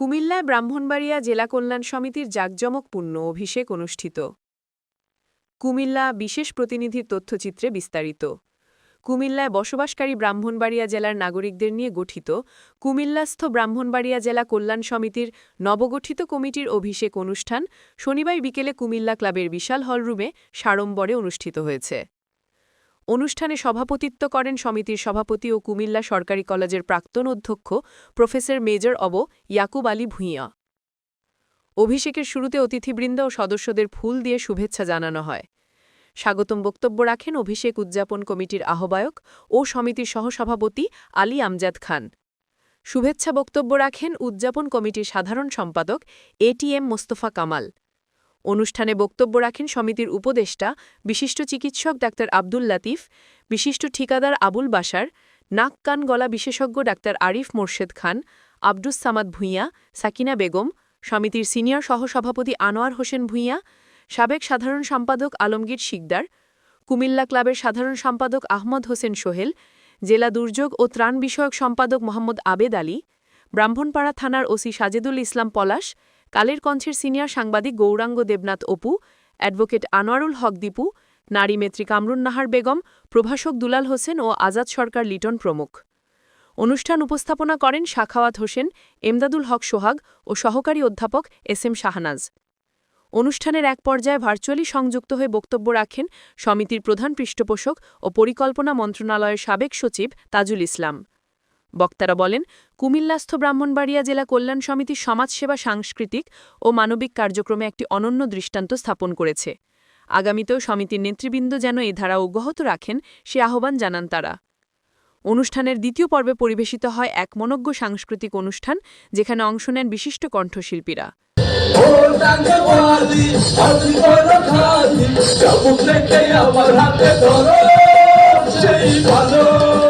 কুমিল্লায় ব্রাহ্মণবাড়িয়া জেলা কল্যাণ সমিতির জাঁকজমকপূর্ণ অভিষেক অনুষ্ঠিত। কুমিল্লা বিশেষ প্রতিনিধির তথ্যচিত্রে বিস্তারিত। কুমিল্লায় বসবাসকারী ব্রাহ্মণবাড়িয়া জেলার নাগরিকদের নিয়ে গঠিত কুমিল্লাস্থ ব্রাহ্মণবাড়িয়া জেলা কল্যাণ সমিতির নবগঠিত কমিটির অভিষেক অনুষ্ঠান শনিবার বিকেলে কুমিল্লা ক্লাবের বিশাল হলরুমে সাড়ম্বরে অনুষ্ঠিত হয়েছে। অনুষ্ঠানে সভাপতিত্ব করেন সমিতির সভাপতি ও কুমিল্লা সরকারি কলেজের প্রাক্তন অধ্যক্ষ প্রফেসর মেজর অব ইয়াকুব আলী ভূঁইয়া। অভিষেকের শুরুতে অতিথিবৃন্দ ও সদস্যদের ফুল দিয়ে শুভেচ্ছা জানানো হয়। স্বাগতম বক্তব্য রাখেন অভিষেক উদযাপন কমিটির আহ্বায়ক ও সমিতির সহসভাপতি আলী আমজাদ খান। শুভেচ্ছা বক্তব্য রাখেন উদযাপন কমিটির সাধারণ সম্পাদক এটিএম মোস্তফা কামাল। অনুষ্ঠানে বক্তব্য রাখেন সমিতির উপদেষ্টা, বিশিষ্ট চিকিৎসক ডাক্তার আব্দুল লাতিফ, বিশিষ্ট ঠিকাদার আবুল বাসার নাক কান গলা বিশেষজ্ঞ ডাক্তার আরিফ মোর্শেদ খান, আব্দুস সামাদ ভূঁইয়া, সাকিনা বেগম, সমিতির সিনিয়র সহসভাপতি আনোয়ার হোসেন ভূঁইয়া, সাবেক সাধারণ সম্পাদক আলমগীর শিকদার, কুমিল্লা ক্লাবের সাধারণ সম্পাদক আহমদ হোসেন সোহেল, জেলা দুর্যোগ ও ত্রাণ বিষয়ক সম্পাদক মোহাম্মদ আবেদ আলী, ব্রাহ্মণপাড়া থানার ওসি সাজেদুল ইসলাম পলাশ কালের কঞ্চের সিনিয়র সাংবাদিক গৌরাঙ্গ দেবনাথ অপু, অ্যাডভোকেট আনোয়ারুল হক দীপু, নারী মেত্রী কামরুন নাহার বেগম, প্রভাষক দুলাল হোসেন ও আজাদ সরকার লিটন প্রমুখ। অনুষ্ঠান উপস্থাপনা করেন শাখাওয়াত হোসেন, এমদাদুল হক সোহাগ ও সহকারী অধ্যাপক এস এম শাহনাজ। অনুষ্ঠানের এক পর্যায়ে ভার্চুয়ালি সংযুক্ত হয়ে বক্তব্য রাখেন সমিতির প্রধান পৃষ্ঠপোষক ও পরিকল্পনা মন্ত্রণালয়ের সাবেক সচিব তাজুল ইসলাম। বক্তারা বলেন, কুমিল্লাস্থ ব্রাহ্মণবাড়িয়া জেলা কল্যাণ সমিতি সমাজসেবা সাংস্কৃতিক ও মানবিক কার্যক্রমে একটি অনন্য দৃষ্টান্ত স্থাপন করেছে। আগামীতেও সমিতির নেতৃবৃন্দ যেন এই ধারা অব্যাহত রাখেন, সে আহ্বান জানান তারা। অনুষ্ঠানের দ্বিতীয় পর্বে পরিবেশিত হয় এক মনজ্ঞ সাংস্কৃতিক অনুষ্ঠান, যেখানে অংশ নেন বিশিষ্ট কণ্ঠশিল্পীরা। সেই ভালো।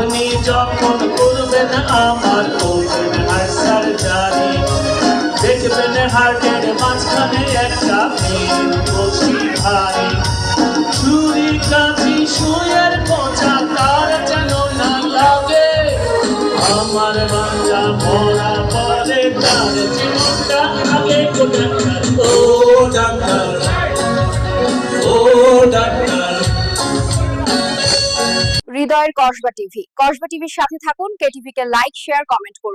আপনি যখন করবেন আমার ওপেন হার্ট সার্জারি দেখবেন হার্টের মাঝখানে একটা পেন বসি ভারী। ছুরি কাঁচি সুয়ের পচা তার যেন না লাগে। আমার বাচ্চা মরা পরে তার জীবনটা হৃদয়ের কসবা টিভি। কসবা টিভির সাথে থাকুন কেটিভিকে লাইক শেয়ার কমেন্ট করুন।